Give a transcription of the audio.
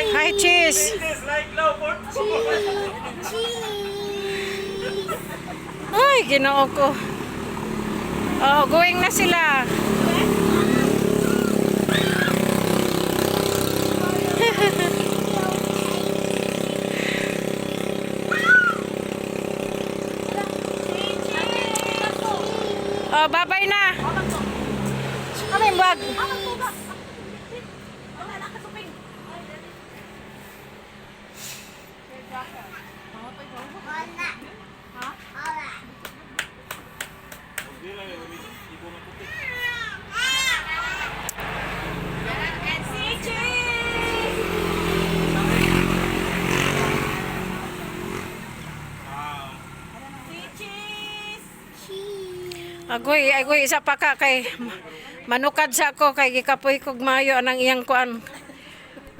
Hi, cheese. Ay, ginoo ko. Oh, going na sila. Oh, babay na. Ano yung bag? Agoy, agoy isa pa ka kay manukad sa ako kay gikapoy kog mayo anang iyang kuan